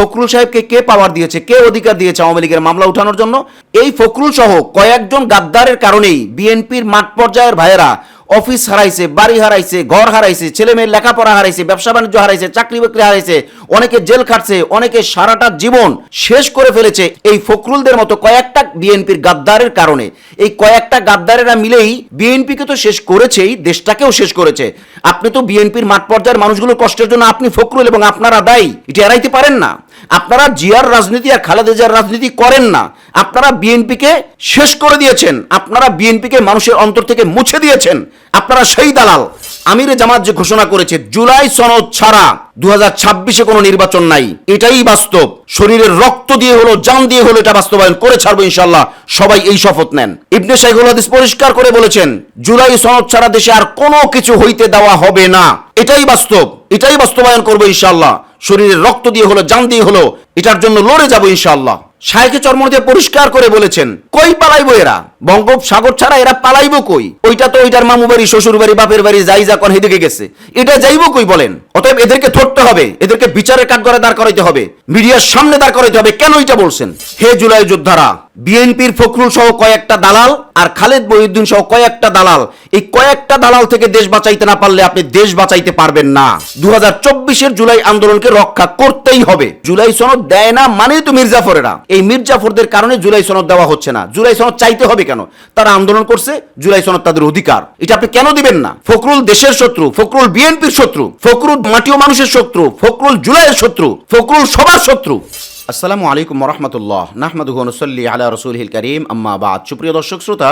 ফখরুল সাহেবকে কে পাওয়ার দিয়েছে, কে অধিকার দিয়েছে আওয়ামী লীগের মামলা উঠানোর জন্য? এই ফখরুল সহ কয়েকজন গাদ্দারের কারণেই বিএনপির মাঠ পর্যায়ের ভাইয়েরা অফিস হারাইছে, বাড়ি হারাইছে, ঘর হারাইছে ছেলে মেয়ের লেখাপড়া হারাইছে, ব্যবসা বাণিজ্য হারাইছে, চাকরি বাকরি হারাইছে, অনেকে জেল খাটছে, অনেকে সারাটা জীবন শেষ করে ফেলেছে। এই ফখরুলদের মতো কয়েকটা বিএনপির গাদ্দারের কারণে। এই কয়েকটা গাদ্দারেরা মিলেই বিএনপিকে তো শেষ করেছেই, দেশটাকেও শেষ করেছে। আপনি তো বিএনপির মাঠ পর্যায়ের মানুষগুলোর কষ্টের জন্য আপনি ফখরুল এবং আপনারা দায়ী। এটা এড়াইতে পারেন না। আপনারা জিয়ার রাজনীতি আর খালেদা জিয়ার রাজনীতি করেন না। আপনারা বিএনপিকে শেষ করে দিয়েছেন। আপনারা বিএনপিকে মানুষের অন্তর থেকে মুছে দিয়েছেন। আপনারা সেই দালাল। আমিরে জামাত যে ঘোষণা করেছে, জুলাই সনদ ছাড়া দু ছাব্বিশে কোনো নির্বাচন নাই। এটাই বাস্তব। শরীরের রক্ত দিয়ে হলো, জান দিয়ে হলো এটা বাস্তবায়ন। করে ছাড়বো ইনশাল্লাহ সবাই এই শপথ নেন। ইবনে শাইখুল হাদিস পরিষ্কার করে বলেছেন, জুলাই সনদ ছাড়া দেশে আর কোনো কিছু হইতে দেওয়া হবে না। এটাই বাস্তব। এটাই বাস্তবায়ন করব ইনশাল্লাহ শরীরের রক্ত দিয়ে হলো, জান দিয়ে হলো, এটার জন্য লড়ে যাব ইনশাল্লাহ শাহেকে চর্ম দিয়ে পরিষ্কার করে বলেছেন, কই পালাইবো এরা? বঙ্গোপসাগর ছাড়া এরা পালাইবো কই? ওইটা তো ওইটার মামু বাড়ি, শ্বশুর বাড়ি, বাপের বাড়ি, যাই যা কর হেদিকে গেছে। এটা যাইবো কই বলেন? অতএব এদেরকে ধরতে হবে, এদেরকে বিচারের কাঠগড়ে দাঁড় করাইতে হবে, মিডিয়ার সামনে দাঁড় করাইতে হবে। কেন এটা বলছেন? হে জুলাই যোদ্ধারা, বিএনপির ফখরুল সহ কয়েকটা দালাল আর খালেদ মহিউদ্দিন সহ কয়েকটা দালাল, এই কয়েকটা দালাল থেকে দেশ বাঁচাইতে না পারলে আপনি দেশ বাঁচাইতে পারবেন না। দু হাজার জুলাই আন্দোলনকে রক্ষা করতেই হবে। জুলাই সনদ দেয় না মানেই তো মির্জাফরেরা। এই মির্জাফরদের কারণে জুলাই সনদ দেওয়া হচ্ছে না। জুলাই সনদ চাইতে হবে কেন? তারা আন্দোলন করছে, জুলাই সনদ তাদের অধিকার। এটা আপনি কেন দিবেন না? ফখরুল দেশের শত্রু, ফখরুল বিএনপির শত্রু, ফখরুল মাটিও মানুষের শত্রু, ফখরুল জুলাইয়ের শত্রু, ফখরুল সবার শত্রু। আসসালামু আলাইকুম রহমতুল্লাহ নাহমাদুহ নসল্লি আলা রসুলহিল করিম, আম্মা বাদ। সুপ্রিয় দর্শক শ্রোতা,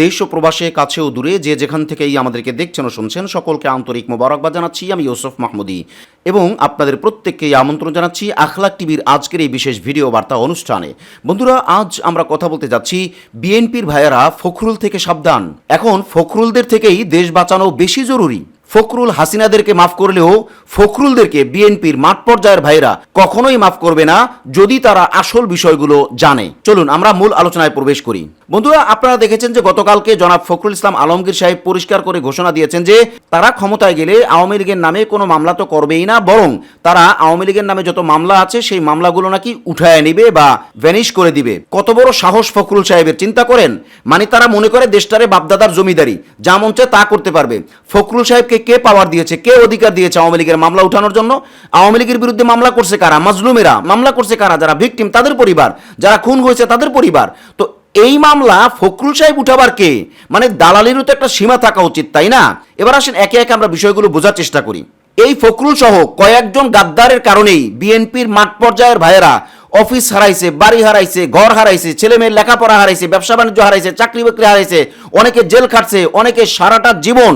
দেশ ও প্রবাসে কাছেও দূরে যে যেখান থেকেই আমাদেরকে দেখছেন ও শুনছেন, সকলকে আন্তরিক মোবারকবাদ জানাচ্ছি। আমি ইউসুফ মাহমুদি এবং আপনাদের প্রত্যেককেই আমন্ত্রণ জানাচ্ছি আখলাক টিভির আজকের এই বিশেষ ভিডিও বার্তা অনুষ্ঠানে। বন্ধুরা, আজ আমরা কথা বলতে যাচ্ছি বিএনপির ভাইয়েরা ফখরুল থেকে সাবধান। এখন ফখরুলদের থেকেই দেশ বাঁচানো বেশি জরুরি। ফখরুল হাসিনাদেরকে মাফ করলেও ফখরুলদেরকে বিএনপির মাঠ পর্যায়ের ভাইরা কখনোই মাফ করবে না, যদি তারা আসল বিষয়গুলো জানে। চলুন, আমরা মূল আলোচনায় প্রবেশ করি। বন্ধুরা, আপনারা দেখেছেন যে গতকালকে জনাব ফখরুল ইসলাম আলমগীর সাহেব পরিষ্কার করে ঘোষণা দিয়েছেন যে তারা ক্ষমতায় গেলে আওয়ামী লীগের নামে কোনো মামলা তো করবেই না, বরং তারা আওয়ামী লীগের নামে যত মামলা আছে সেই মামলাগুলো নাকি উঠায় নিবে বা ভ্যানিশ করে দিবে। কত বড় সাহস ফখরুল সাহেবের, চিন্তা করেন? মানে তারা মনে করে দেশটারে বাপদাদার জমিদারি, যা মন চায় তা করতে পারবে। ফখরুল সাহেবকে কে পাওয়ার দিয়েছে, কে অধিকার দিয়েছে আওয়ামী লীগের মামলা উঠানোর জন্য? আওয়ামী লীগের বিরুদ্ধে মামলা করছে কারা? মাজলুমেরা। মামলা করছে কারা? যারা ভিকটিম তাদের পরিবার। যারা খুন হয়েছে, তাদের পরিবার। তো এই মামলা ফখরুল সাহেব উঠাবার কে? মানে দালালিরও তো একটা সীমা থাকা উচিত, তাই না? এবার আসেন, একে একে আমরা বিষয়গুলো বোঝার চেষ্টা করি। এই ফখরুল সহ কয়েকজন গাদ্দারের কারণেই বিএনপির মাঠ পর্যায়ের ভাইয়েরা অফিস হারাইছে, বাড়ি হারাইছে, ঘর হারাইছে ছেলে মেয়ের লেখাপড়া হারাইছে, ব্যবসা বাণিজ্য হারাইছে, চাকরি বাকরি হারাইছে, অনেকে জেল খাটছে, অনেকে সারাটা জীবন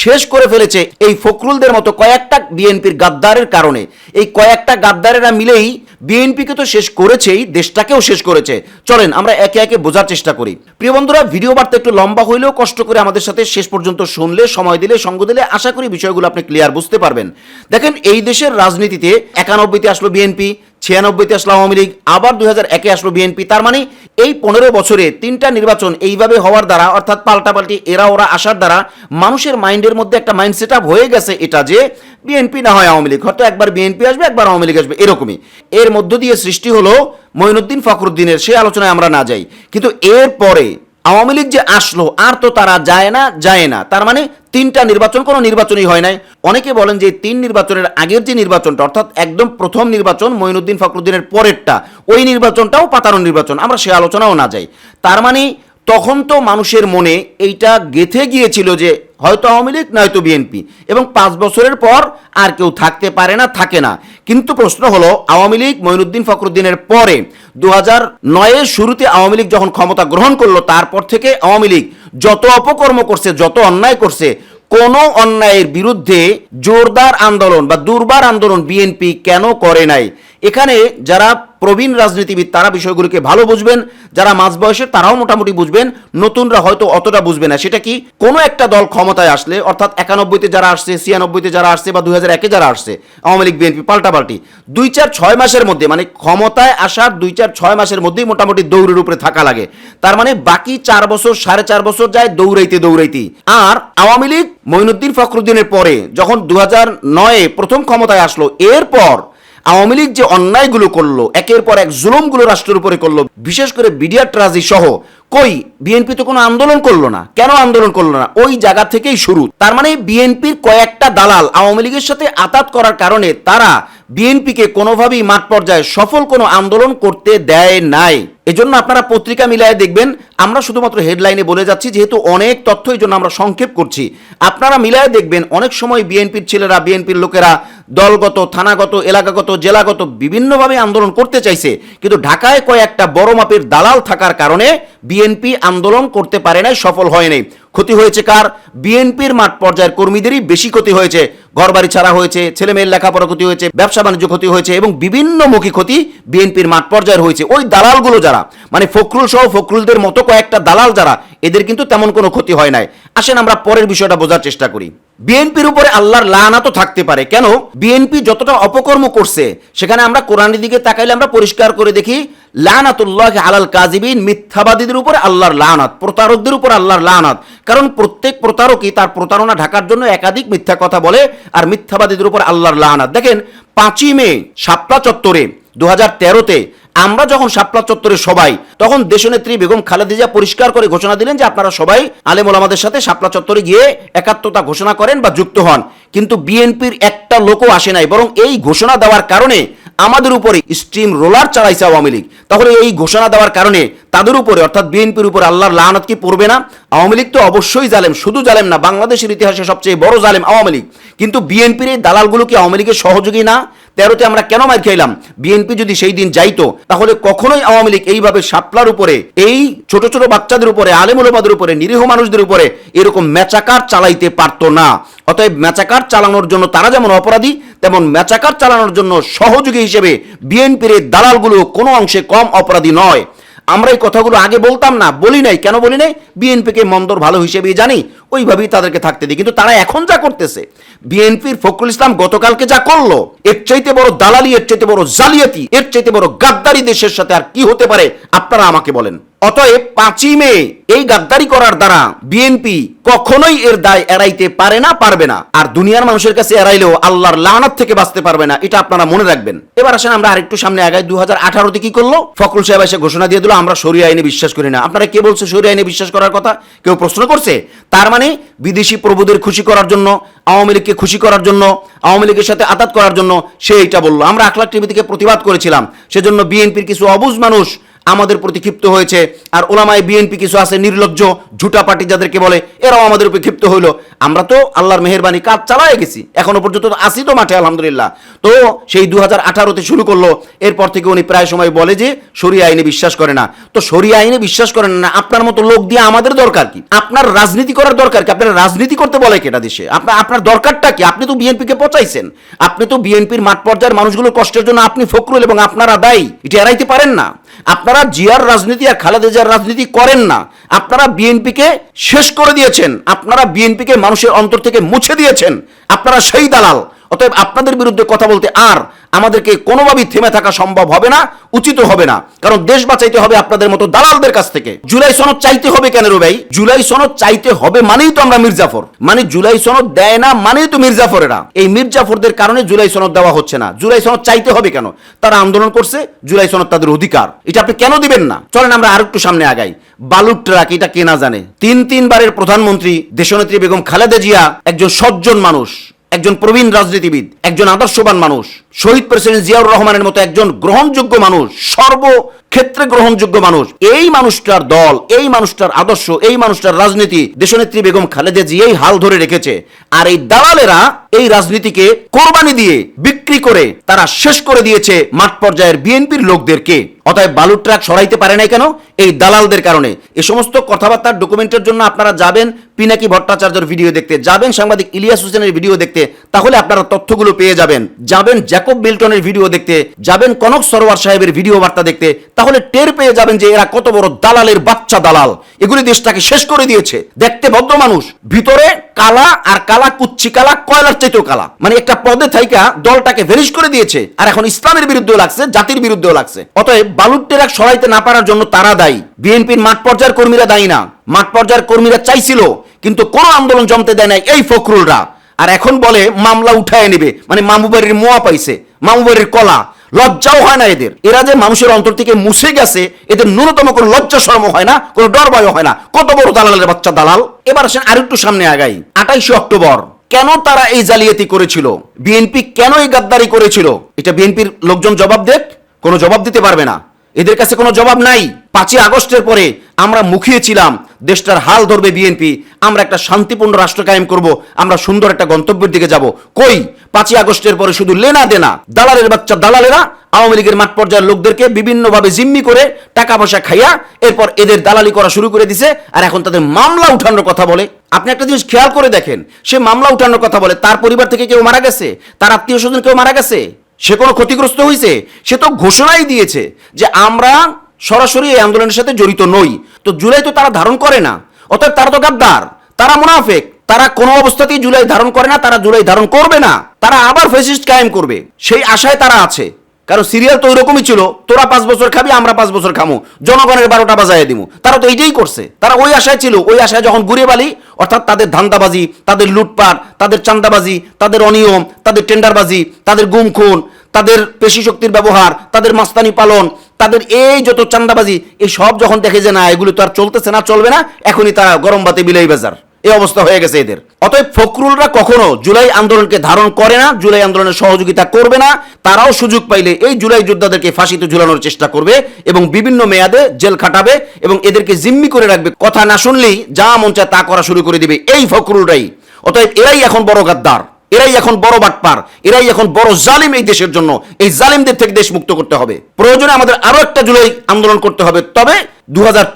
শেষ করে ফেলেছে। এই ফখরুলদের মতো কয়েকটা বিএনপির গাদ্দারের কারণে। এই কয়েকটা গাদ্দারেরা মিলেই বিএনপিকে তো শেষ করেছেই, দেশটাকেও শেষ করেছে। চলেন, আমরা একে একে বোঝার চেষ্টা করি। প্রিয় বন্ধুরা, ভিডিও বার্তা একটু লম্বা হইলেও কষ্ট করে আমাদের সাথে শেষ পর্যন্ত শুনলে, সময় দিলে, সঙ্গ দিলে আশা করি বিষয়গুলো আপনি ক্লিয়ার বুঝতে পারবেন। দেখেন, এই দেশের রাজনীতিতে একানব্বইতে আসলো বিএনপি, ছিয়ানব্বইতে আসলো আওয়ামী লীগ, আবার দুই হাজার একে আসলো বিএনপি। তার মানে এই পনেরো বছরে তিনটা নির্বাচন এইভাবে হওয়ার দ্বারা, অর্থাৎ পাল্টাপাল্টি, এরা ওরা আসার দ্বারা, মানুষের মাইন্ডের মধ্যে একটা মাইন্ড সেট হয়ে গেছে এটা যে বিএনপি না হয় আওয়ামী লীগ। হয়তো একবার বিএনপি আসবে, একবার আওয়ামী লীগ আসবে, এরকমই। এর মধ্য দিয়ে সৃষ্টি হলো মঈনুদ্দিন ফখরুদ্দিনের, সে আলোচনায় আমরা না যাই। কিন্তু এর পরে আওয়ামী লীগ যে আসলো, আর তো তারা যায় না যায় না। তার মানে তিনটা নির্বাচন, কোনো নির্বাচনই হয় নাই। অনেকে বলেন যে তিন নির্বাচনের আগের যে নির্বাচনটা, অর্থাৎ একদম প্রথম নির্বাচন মঈনুদ্দিন ফখরুদ্দিনের পরেরটা, ওই নির্বাচনটাও পাতানো নির্বাচন। আমরা সে আলোচনাও না যাই। তার মানে তখন তো মানুষের মনে এইটা গেথে গিয়েছিল যে হয়তো আওয়ামী লীগ, নয়তো বিএনপি। এবং পাঁচ বছরের পর আর কেউ থাকতে পারে না, থাকে না। কিন্তু প্রশ্ন হলো, আওয়ামী লীগ মঈনুদ্দিন ফখরুদ্দিনের পরে দু হাজার নয়ের শুরুতে আওয়ামী লীগ যখন ক্ষমতা গ্রহণ করল, তারপর থেকে আওয়ামী লীগ যত অপকর্ম করছে, যত অন্যায় করছে, কোনো অন্যায়ের বিরুদ্ধে জোরদার আন্দোলন বা দুর্বার আন্দোলন বিএনপি কেন করে নাই? এখানে যারা প্রবীণ রাজনীতিবিদ, তারা বিষয়গুলোকে ভালো বুঝবেন। যারা মাঝ বয়সের তারাও মোটামুটি বুঝবেন। নতুনরা হয়তো অতটা বুঝবে না। সেটা কি? কোনো একটা দল ক্ষমতায় আসলে, অর্থাৎ একানব্বইতে যারা আসছে, ছিয়ানব্বইতে যারা আসছে বা দুই হাজার একে যারা আসছে, আওয়ামী লীগ, বিএনপি পাল্টাপাল্টি দুই চার ছয় মাসের মধ্যে মানে ক্ষমতায় আসার দুই চার ছয় মাসের মধ্যেই মোটামুটি দৌড়ের উপরে থাকা লাগে। তার মানে বাকি চার বছর, সাড়ে চার বছর যায় দৌড়াইতে দৌড়াইতে। আর আওয়ামী লীগ মঈনুদ্দিন ফখরুদ্দিনের পরে, যখন দু হাজার নয়ে প্রথম ক্ষমতায় আসলো, এরপর আওয়ামী লীগ যে অন্যায়গুলো করল, একের পর এক জুলুমগুলো রাষ্ট্রের উপরে করল, বিশেষ করে বিডিয়া ট্রাজি সহ, কই? বিএনপি তো কোনো আন্দোলন করল না। কেন আন্দোলন করল না? ওই জায়গা থেকেই শুরু। তার মানে বিএনপির কয়েকটা দালাল আওয়ামী লীগের সাথে আতাত করার কারণে তারা বিএনপিকে কোনোভাবেই মাঠ পর্যায়ে সফল কোনো আন্দোলন করতে দেয় নাই। এজন্য আপনারা পত্রিকা মিলায় দেখবেন আমরা শুধুমাত্র হেডলাইনে বলে যাচ্ছি, যেহেতু অনেক তথ্য এই জন্য আমরা সংক্ষেপ করছি। আপনারা মিলায় দেখবেন, অনেক সময় বিএনপির ছেলেরা, বিএনপির লোকেরা দলগত, থানাগত, এলাকাগত, জেলাগত বিভিন্নভাবে আন্দোলন করতে চাইছে। কিন্তু ঢাকায় কয়েকটা বড় মাপের দালাল থাকার কারণে বিএনপি আন্দোলন করতে পারে নাই, সফল হয়নি ক্ষতি হয়েছে কার? বিএনপির মাঠ পর্যায়ের কর্মীদেরই বেশি ক্ষতি হয়েছে। ঘরবাড়ি ছাড়া হয়েছে ছেলে মেয়ের লেখাপড়া ক্ষতি হয়েছে, ব্যবসা বাণিজ্য ক্ষতি হয়েছে এবং বিভিন্নমুখী ক্ষতি বিএনপির মাঠ পর্যায়ের হয়েছে। ওই দালালগুলো যারা মানে ফখরুল সহ ফখরুলদের মতো কয়েকটা দালাল যারা, এদের কিন্তু তেমন কোনো ক্ষতি হয় নাই। আসেন আমরা পরের বিষয়টা বোঝার চেষ্টা করি। বিএনপির উপরে আল্লাহর লানা তো থাকতে পারে। কেন? বিএনপি যতটা অপকর্ম করছে, সেখানে আমরা কোরআনের দিকে তাকাইলে আমরা পরিষ্কার করে দেখি লানাতুল্লাহ আলাল কাজিবিন মিথ্যাবাদীদের উপরে আল্লাহর লানাত প্রতারকদের উপর আল্লাহর লানাত কারণ প্রত্যেক প্রতারকই তার প্রতারণা ঢাকার জন্য একাধিক মিথ্যা কথা বলে আর মিথ্যাবাদীদের উপর আল্লাহর লানাত দেখেন, পাঁচই মে শাপলা চত্বরে দু হাজার তেরোতে আমরা যখন শাপলা চত্বরে সবাই, তখন দেশনেত্রী বেগম খালেদিজা পরিষ্কার করে ঘোষণা দিলেন যে আপনারা সবাই আলেম আমাদের সাথে শাপলা চত্বরে গিয়ে একাত্মতা ঘোষণা করেন বা যুক্ত হন। কিন্তু বিএনপির একটা লোকও আসে নাই, বরং এই ঘোষণা দেওয়ার কারণে আমাদের উপরে স্টিম রোলার চালাইছে আওয়ামী লীগ। তাহলে এই ঘোষণা দেওয়ার কারণে তাদের উপরে, অর্থাৎ বিএনপির উপর আল্লাহর লানত কি পড়বে না? আওয়ামী লীগ তো অবশ্যই জালেম, শুধু জালেম না, বাংলাদেশের ইতিহাসে সবচেয়ে বড় জালেম আওয়ামী লীগ। কিন্তু বিএনপির এই দালালগুলো কি আওয়ামী লীগের সহযোগী না? তেরোতে আমরা কেন মার খেলাম? বিএনপি যদি সেই দিন যাইতো, তাহলে কখনোই আওয়ামী লীগ এইভাবে সাপলার উপরে, এই ছোট ছোট বাচ্চাদের উপরে আলেমুলবাদের উপরে, নিরীহ মানুষদের উপরে এরকম মেচাকার চালাইতে পারতো না। অতএব মেচাকার চালানোর জন্য তারা যেমন অপরাধী, তেমন মেচাকার চালানোর জন্য সহযোগী হিসেবে বিএনপির দালালগুলো কোনো অংশে কম অপরাধী নয়। আমরা এই কথাগুলো আগে বলতাম না, বলি নাই। কেন বলি নাই? বিএনপিকে মন্দর ভালো হিসেবে জানি। ওইভাবেই তাদেরকে থাকতে দিই। কিন্তু তারা এখন যা করতেছে, বিএনপির ফখরুল ইসলাম গতকালকে যা করল, এর চাইতে বড় দালালি, এর চাইতে বড় জালিয়াতি, এর চাইতে বড় গাদ্দারি দেশের সাথে আর কি হতে পারে, আপনারা আমাকে বলেন। অতএব পাঁচই মে এই গাদ্দারি করার দ্বারা বিএনপি কখনোই এর দায় এড়াইতে পারে না, পারবে না। আর দুনিয়ার মানুষের কাছে এড়াইলেও আল্লাহর লানাত থেকে বাঁচতে পারবে না, এটা আপনারা মনে রাখবেন। এবার আসেন আমরা আরেকটু সামনে আগাই। দু হাজার আঠারোতে কি করল? ফখরুল সাহেব এসে ঘোষণা দিয়ে দিল, আমরা সরি আইনে বিশ্বাস করি না। আপনারা কে বলছে সরি আইনে বিশ্বাস করার কথা? কেউ প্রশ্ন করছে? তার মানে বিদেশি প্রভুদের খুশি করার জন্য, আওয়ামী লীগকে খুশি করার জন্য, আওয়ামী লীগের সাথে আতাত করার জন্য সে এইটা বলল। আমরা আখলাখ টিভি থেকে প্রতিবাদ করেছিলাম। সেজন্য বিএনপির কিছু অবুজ মানুষ আমাদের প্রতি ক্ষিপ্ত হয়েছে। আর ওলামায় বিএনপি কিছু আছে নির্লজ্জ, ঝুটা পার্টি যাদেরকে বলে, এরাও আমাদের উপরে ক্ষিপ্ত হইল। আমরা তো আল্লাহর মেহরবানি কাজ চালায় গেছি। এখনও পর্যন্ত তো আসি তো মাঠে, আলহামদুলিল্লাহ। তো সেই দু হাজার আঠারোতে শুরু করল। এরপর থেকে উনি প্রায় সময় বলে যে, সরিয়া আইনে বিশ্বাস করে না। তো সরিয়া আইনে বিশ্বাস করেন না, আপনার মতো লোক দিয়ে আমাদের দরকার কি? আপনার রাজনীতি করার দরকার কি? আপনার রাজনীতি করতে বলে কেটা দেশে? আপনার আপনার দরকারটা কি? আপনি তো বিএনপিকে পচাইছেন। আপনি তো বিএনপির মাঠ পর্যায়ের মানুষগুলোর কষ্টের জন্য আপনি ফখরুল এবং আপনারা দায়ী। এটা এড়াইতে পারেন না। আপনারা জিয়ার রাজনীতি আর খালেদা জিয়ার রাজনীতি করেন না। আপনারা বিএনপিকে শেষ করে দিয়েছেন। আপনারা বিএনপিকে মানুষের অন্তর থেকে মুছে দিয়েছেন। আপনারা সেই দালাল। অতএব আপনাদের বিরুদ্ধে কথা বলতে আর আমাদেরকে কোনোভাবেই থেমে থাকা সম্ভব হবে না, উচিত হবে না। কারণ দেশ বাঁচাইতে হবে আপনাদের মতো দালালদের কাছ থেকে। জুলাই সনদ চাইতে হবে কেন রে ভাই? জুলাই সনদ চাইতে হবে মানেই তো আমরা মির্জাফর। মানে জুলাই সনদ দেয় না মানেই তো মির্জাফরেরা। এই মির্জাফরদের কারণে জুলাই সনদ দেওয়া হচ্ছে না। জুলাই সনদ চাইতে হবে কেন? তারা আন্দোলন করছে, জুলাই সনদ তাদের অধিকার। এটা আপনি কেন দিবেন না? চলেন আমরা আরেকটু সামনে আগাই। বালুর ট্রাক, এটা কে না জানে? তিন তিনবারের প্রধানমন্ত্রী দেশনেত্রী বেগম খালেদা জিয়া একজন সজ্জন মানুষ। একজন প্রবীণ রাজনীতিবিদ একজন আদর্শবান মানুষ শহীদ প্রেসিডেন্ট জিয়াউর রহমানের মতো একজন গ্রহণযোগ্য মানুষ সর্বক্ষেত্রে গ্রহণযোগ্য মানুষ। এই মানুষটার দল, এই মানুষটার আদর্শ, এই মানুষটার রাজনীতি, দেশনেত্রী বেগম খালেদা জিয়াই হাল ধরে রেখেছে। আর এই দালালেরা এই রাজনীতিকে কোরবানি দিয়ে বিক্রি করে তারা শেষ করে দিয়েছে মাঠ পর্যায়ের বিএনপির লোকদেরকে। অতএব বালুর ট্রাক সরাইতে পারে নাই কেন? এই দালালদের কারণে। এ সমস্ত কথাবার্তার ডকুমেন্টের জন্য আপনারা যাবেন পিনাকি ভট্টাচার্যের ভিডিও দেখতে। যাবেন সাংবাদিক ইলিয়াস হোসেনের ভিডিও দেখতে। তাহলে আপনারা তথ্যগুলো পেয়ে যাবেন। যাবেন জ্যাকব মিল্টনের ভিডিও দেখতে। যাবেন কনক সরোয়ার সাহেবের ভিডিও বার্তা দেখতে। তাহলে টের পেয়ে যাবেন যে এরা কত বড় দালালের বাচ্চা দালাল। এগুলি দেশটাকে শেষ করে দিয়েছে। দেখতে ভদ্র মানুষ। ভিতরে কালা আর কালা, কুচ্ছি কালা, কয়লার চাইতেও কালা। মানে একটা পদে থাইকা দলটাকে ভেরিশ করে দিয়েছে। আর এখন ইসলামের বিরুদ্ধেও লাগছে, জাতির বিরুদ্ধেও লাগছে। অতএব বালুর টেরাক সরাইতে না পারার জন্য তারা দায়ী। বিএনপির মাঠ পর্যায়ের কর্মীরা দায়ী না। মাঠ পর্যায়ের কর্মীরা চাইছিল, কিন্তু কোনো আন্দোলন জমতে দেয় নাই এই ফখরুলরা। আর এখন বলে, মামলা উঠায় নেবে। মানে মামু বাড়ির মোয়া পাইছে মামু বাড়ির কলা। লজ্জাও হয় না এদের। এরা যে মানুষের অন্তর থেকে মুছে গেছে, এদের ন্যূনতম কোনো লজ্জা শর্ম হয় না, কোনো ডর হয় না। কত বড় দালালের বাচ্চা দালাল? এবার আসেন আরেকটু সামনে আগাই। আঠাইশে অক্টোবর, কেন তারা এই জালিয়াতি করেছিল? বিএনপি কেন এই গাদ্দারি করেছিল? এটা বিএনপির লোকজন জবাব দেখ, কোনো জবাব দিতে পারবে না। এদের কাছে কোনো জবাব নাই। পাঁচই আগস্টের পরে আমরা মুখিয়েছিলাম দেশটার হাল ধরবে বিএনপি, আমরা একটা শান্তিপূর্ণ রাষ্ট্র কায়েম করব, আমরা সুন্দর একটা গন্তব্যের দিকে যাব। কই? পাঁচই আগস্টের পরে শুধু লেনা দেনা। দালালের বাচ্চা দালালেরা আওয়ামী লীগের মাঠ পর্যায়ের লোকদেরকে বিভিন্নভাবে জিম্মি করে টাকা পয়সা খাইয়া এরপর এদের দালালি করা শুরু করে দিছে, আর এখন তাদের মামলা উঠানোর কথা বলে। আপনি একটা জিনিস খেয়াল করে দেখেন, সে মামলা উঠানোর কথা বলে, তার পরিবার থেকে কেউ মারা গেছে? তার আত্মীয় স্বজন কেউ মারা গেছে? সে কোনো ক্ষতিগ্রস্ত হয়েছে সে তো ঘোষণাই দিয়েছে যে আমরা সরাসরি এই আন্দোলনের সাথে জড়িত নই। তো জুলাই তো তারা ধারণ করে না। অর্থাৎ তারা তো গাদ্দার। তারা মুনাফেক। তারা কোনো অবস্থাতেই জুলাই ধারণ করে না, তারা জুলাই ধারণ করবে না। তারা আবার ফেসিস্ট কায়েম করবে। সেই আশায় তারা আছে। কারণ সিরিয়াল তো ওইরকমই ছিল, তোরা পাঁচ বছর খাবি, আমরা পাঁচ বছর খামু। জনগণের বারোটা বাজায় দিব তারা তো এইটাই করছে। তারা ওই আশায় ছিল, ওই আশায় যখন ঘুরে বালি, অর্থাৎ তাদের ধান্দাবাজি, তাদের লুটপাট, তাদের চান্দাবাজি তাদের অনিয়ম, তাদের টেন্ডারবাজি, তাদের গুম খুন, তাদের পেশি শক্তির ব্যবহার, তাদের মাস্তানি পালন, তাদের এই যত চান্দাবাজি এই সব যখন দেখে যে না, এগুলো তো আর চলতেছে না, চলবে না, এখনই তারা গরম বাতে বিলাই বাজার। এই অবস্থা হয়ে গেছে এদের। অতএব ফখরুলরা কখনো জুলাই আন্দোলনকে ধারণ করে না, জুলাই আন্দোলনের সহযোগিতা করবে না, তারাও সুযোগ পাইলে এই জুলাই যোদ্ধাদেরকে ফাঁসিতে ঝুলানোর চেষ্টা করবে এবং বিভিন্ন মেয়াদে জেল খাটাবে এবং এদেরকে জিম্মি করে রাখবে। কথা না শুনলেই যা মন চায় তা করা শুরু করে দিবে। এই ফখরুলরাই। অতএব এরাই এখন বড় গাদ্দার। এরাই এখন বড় বাটপার, এরাই এখন বড় জালিম এই দেশের জন্য। এই জালিমদের থেকে দেশ মুক্ত করতে হবে। প্রয়োজনে আমাদের আরও একটা জুলাই আন্দোলন করতে হবে। তবে দু হাজার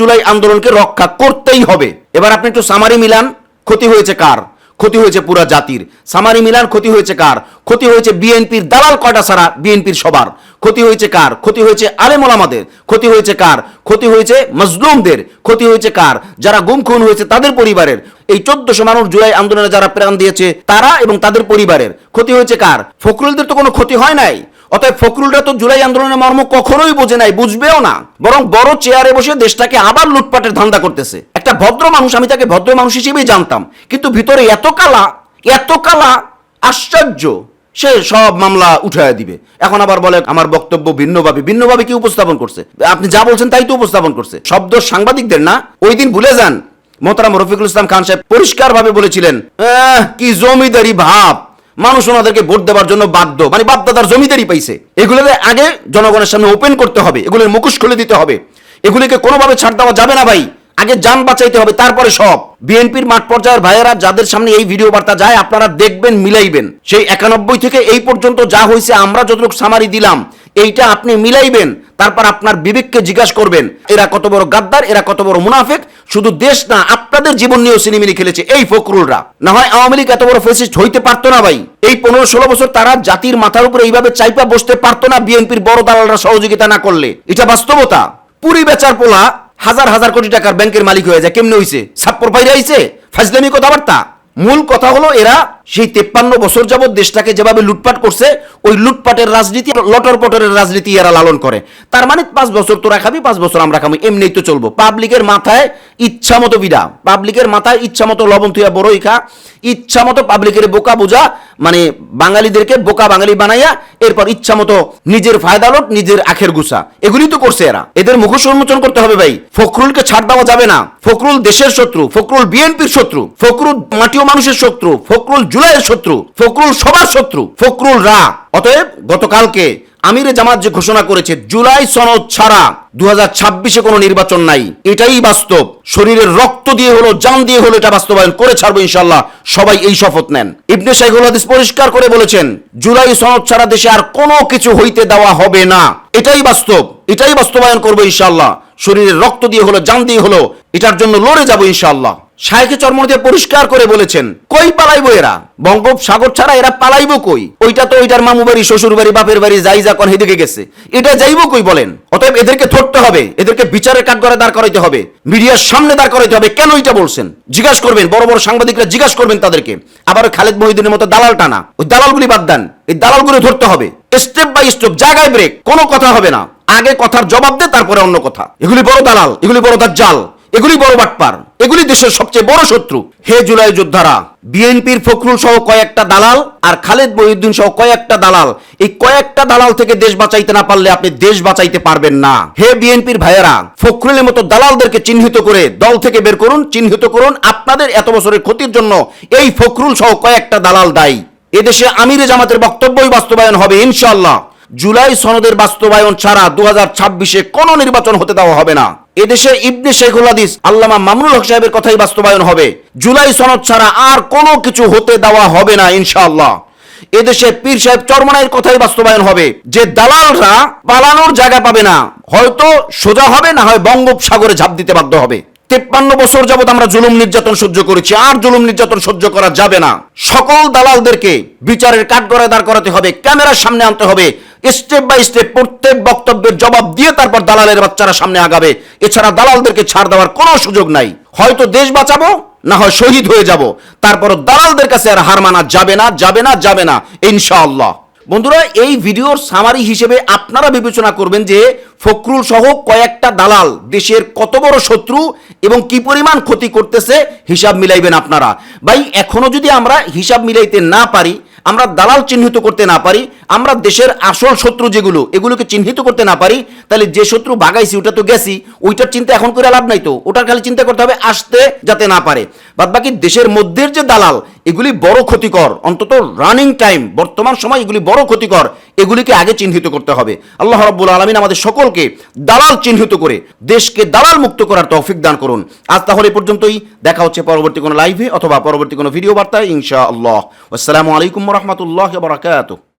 জুলাই আন্দোলনকে রক্ষা করতেই হবে। এবার আপনি একটু সামারি মিলান, ক্ষতি হয়েছে কার? ক্ষতি হয়েছে পুরা জাতির। সামারি মিলান ক্ষতি হয়েছে কার? ক্ষতি হয়েছে বিএনপির দালাল কয়টা সারা বিএনপির সবার। ক্ষতি হয়েছে কার? ক্ষতি হয়েছে আলেমোলামাদের ক্ষতি হয়েছে কার? ক্ষতি হয়েছে মজলুমদের। ক্ষতি হয়েছে কার? যারা গুম খুন হয়েছে তাদের পরিবারের। এই চোদ্দশো মানুষ জুলাই আন্দোলনে যারা প্রাণ দিয়েছে, তারা এবং তাদের পরিবারের। ক্ষতি হয়েছে কার? ফখরুলদের তো কোনো ক্ষতি হয় নাই। অতএব ফখরুলরা তো জুলাই আন্দোলনের মর্ম কখনোই বোঝে নাই, বুঝবেও না। বরং বড় চেয়ারে বসে দেশটাকে আবার লুটপাটের ধান্দা করতেছে। ভদ্র মানুষ আমি তাকে ভদ্র মানুষ হিসেবেই জানতাম। কিন্তু ভিতরে এত কালা এত কালা আশ্চর্য সে সব মামলা উঠায় দিবে। এখন আবার বলে আমার বক্তব্য ভিন্নভাবে ভিন্নভাবে কি উপস্থাপন করছে? আপনি যা বলছেন তাই তো উপস্থাপন করছে। শব্দ সাংবাদিকদের না? ওই দিন ভুলে যান। মোহতারাম রফিকুল ইসলাম খান সাহেব পরিষ্কারভাবে বলেছিলেন "আহ, কি জমিদারি ভাব। মানুষ ওনাদেরকে ভোট দেওয়ার জন্য বাধ্য। মানে বাপদাদার জমিদারি পাইছে। এগুলোকে আগে জনগণের সামনে ওপেন করতে হবে। এগুলোর মুখোশ খুলে দিতে হবে। এগুলিকে কোনোভাবে ছাড় দেওয়া যাবে না ভাই। আগে যান বাঁচাইতে হবে, তারপরে সব। বিএনপির মাঠ পর্যায়ের ভাইয়েরা যাদের সামনে এই ভিডিও বার্তা যায়, আপনারা দেখবেন, মিলাইবেন। সেই একানব্বই থেকে এই পর্যন্ত যা হয়েছে, আমরা যতটুকু সামারি দিলাম, এইটা আপনি মিলাইবেন, তারপর আপনার বিবেককে জিজ্ঞাসা করবেন, এরা কত বড় গাদ্দার, এরা কত বড় মুনাফেক? শুধু দেশ না, আপনাদের জীবন নিয়েও সিনেমিনি খেলেছে এই ফখরুলরা। না হয় আওয়ামী লীগ এত বড় ফেসিস্ট হইতে পারতো না ভাই। এই পনেরো ষোলো বছর তারা জাতির মাথার উপরে এইভাবে চাইপা বসতে পারতো না, বিএনপির বড় দালালরা সহযোগিতা না করলে। এটা বাস্তবতা। পুরি বেচার পোলা হাজার হাজার কোটি টাকার ব্যাংকের মালিক হয়ে যায়, কেমনে হইছে? ছাপ্পর পাইরে আইছে? ফাজলামি কথাবার্তা? মূল কথা হলো এরা সেই তেপ্পান্ন বছর যাবৎ দেশটাকে যেভাবে লুটপাট করছে, ওই লুটপাটের রাজনীতি লটর পটরের রাজনীতি এরা লালন করে। তার মানে পাঁচ বছর তোরা খাবি, পাঁচ বছর আমরা খাব এমনিই তো চলবো। পাবলিকের মাথায় ইচ্ছা মতো বিড়া পাবলিকের মাথায় ইচ্ছা মতো লবণ থুয়া বড়ই খা। ইচ্ছা মতো পাবলিকের বোকা বোঝা মানে বাঙালিদেরকে বোকা বাঙালি বানাইয়া, এরপর ইচ্ছা মতো নিজের ফায়দা লোট, নিজের আখের গুছা। এগুলি তো করছে এরা। এদের মুখোশ উন্মোচন করতে হবে ভাই। ফখরুলকে ছাড় দেওয়া যাবে না। ফখরুল দেশের শত্রু, ফখরুল বিএনপির শত্রু, ফখরুল মাটিও মানুষের শত্রু, ফখরুল জুলাইয়ের শত্রু, ফখরুল সবার শত্রু, ফখরুল রা। অতএব গতকালকে আমিরে জামাত যে ঘোষণা করেছে, জুলাই সনদ ছাড়া দু হাজার ছাব্বিশে কোনো নির্বাচন নাই। এটাই বাস্তব। শরীরের রক্ত দিয়ে হলো জান দিয়ে হলো এটা বাস্তবায়ন। করে ছাড়বো ইনশাল্লাহ সবাই এই শপথ নেন। ইবনে শাইখুল হাদিস পরিষ্কার করে বলেছেন, জুলাই সনদ ছাড়া দেশে আর কোনো কিছু হইতে দেওয়া হবে না। এটাই বাস্তব। এটাই বাস্তবায়ন করব ইনশাল্লাহ শরীরের রক্ত দিয়ে হলো জান দিয়ে হলো, এটার জন্য লড়ে যাব ইনশাল্লাহ শাহেখে চর্মন দিয়ে পরিষ্কার করে বলেছেন, কই পালাইবো এরা? বঙ্গোপসাগর ছাড়া এরা পালাইবো কই? ওইটা তো ওইটার মামু বাড়ি, শ্বশুর বাড়ি, বাপের বাড়ি, যাই যা কোন হেদিকে গেছে। এটা যাইবো কই বলেন? অতএব এদেরকে ধরতে হবে, এদেরকে বিচারের কাঠগড়ে দাঁড় করাইতে হবে, মিডিয়ার সামনে দাঁড় করাইতে হবে। কেন এটা বলছেন? জিজ্ঞাসা করবেন, বড় বড় সাংবাদিকরা জিজ্ঞাসা করবেন তাদেরকে। আবার খালেদ মহিদিনের মতো দালাল টানা। ওই দালালগুলি বাদ দেন, এই দালালগুলো ধরতে হবে। স্টেপ বাই স্টেপ, জায়গায় ব্রেক, কোনো কথা হবে না। আগে কথার জবাব দে, তারপরে অন্য কথা। এগুলি বড় দালাল, এগুলি বড় জাল এগুলি বড় বাটপার। এগুলি দেশের সবচেয়ে বড় শত্রু। হে জুলাই যোদ্ধারা, বিএনপির ফখরুল সহ কয়েকটা দালাল আর খালেদ মহিউদ্দিন সহ কয়েকটা দালাল, এই কয়েকটা দালাল থেকে দেশ বাঁচাইতে না পারলে আপনি দেশ বাঁচাইতে পারবেন না। হে বিএনপির ভাইয়েরা, ফখরুলের মতো দালালদেরকে চিহ্নিত করে দল থেকে বের করুন, চিহ্নিত করুন, আপনাদের এত বছরের ক্ষতির জন্য এই ফখরুল সহ কয়েকটা দালাল দায়ী। এদেশে আমিরে জামাতের বক্তব্যই বাস্তবায়ন হবে, ইনশাআল্লাহ। জুলাই সনদের বাস্তবায়ন ছাড়া দু হাজার ছাব্বিশে কোনো নির্বাচন হতে দেওয়া হবে না। এদেশে ইবনে শেখুল হাদিস আল্লামা মামুনুল হক সাহেবের কথাই বাস্তবায়ন হবে। জুলাই সনদ ছাড়া আর কোনো কিছু হতে দেওয়া হবে না, ইনশাআল্লাহ। এদেশে পীর সাহেব চরমনাইয়ের কথাই বাস্তবায়ন হবে। যে দালালরা পালানোর জায়গা পাবে না, হয়তো সোজা হবে, না হয় বঙ্গোপসাগরে ঝাঁপ দিতে বাধ্য হবে। তেপ্পান্ন বছর যাবত আমরা জুলুম নির্যাতন সহ্য করেছি। আর জুলুম নির্যাতন সহ্য করা যাবে না। সকল দালালদেরকে বিচারের কাঠগড়ায় দাঁড় করাতে হবে, ক্যামেরার সামনে আনতে হবে। স্টেপ বাই স্টেপ প্রত্যেক বক্তব্যের জবাব দিয়ে তারপর দালালের বাচ্চারা সামনে আগাবে। এছাড়া দালালদেরকে ছাড় দেওয়ার কোনো সুযোগ নাই। হয়তো দেশ বাঁচাবো, না হয় শহীদ হয়ে যাব। তারপর দালালদের কাছে আর হার মানা যাবে না যাবে না যাবে না। ইনশাআল্লাহ। বন্ধুরা, এই ভিডিওর সামারি হিসেবে আপনারা বিবেচনা করবেন যে ফখরুল সহ কয়েকটা দালাল দেশের কত বড় শত্রু এবং কি পরিমাণ ক্ষতি করতেছে, হিসাব মিলাইবেন আপনারা। ভাই, এখনও যদি আমরা হিসাব মিলাইতে না পারি, আমরা দালাল চিহ্নিত করতে না পারি, আমরা দেশের আসল শত্রু যেগুলো, এগুলোকে চিহ্নিত করতে না পারি, তাহলে যে শত্রু বাগাইছি, ওটা তো গেছি, ওইটার চিন্তা এখন করে লাভ নাই তো, ওটার খালি চিন্তা করতে হবে আসতে যাতে না পারে। বাদ বাকি দেশের মধ্যের যে দালাল এগুলি বড় ক্ষতিকর। অন্তত রানিং টাইম বর্তমান সময় এগুলি বড় ক্ষতিকর। এগুলিকে আগে চিহ্নিত করতে হবে। আল্লাহ রাব্বুল আলমিন আমাদের সকলকে দালাল চিহ্নিত করে দেশকে দালাল মুক্ত করার তৌফিক দান করুন। আজ তাহলে পর্যন্তই। দেখা হচ্ছে পরবর্তী কোনো লাইভে অথবা পরবর্তী কোনো ভিডিও বার্তায় ইনশা আল্লাহ আসসালামু আলাইকুম রহমতুল্লাহ বারাকাতুহ।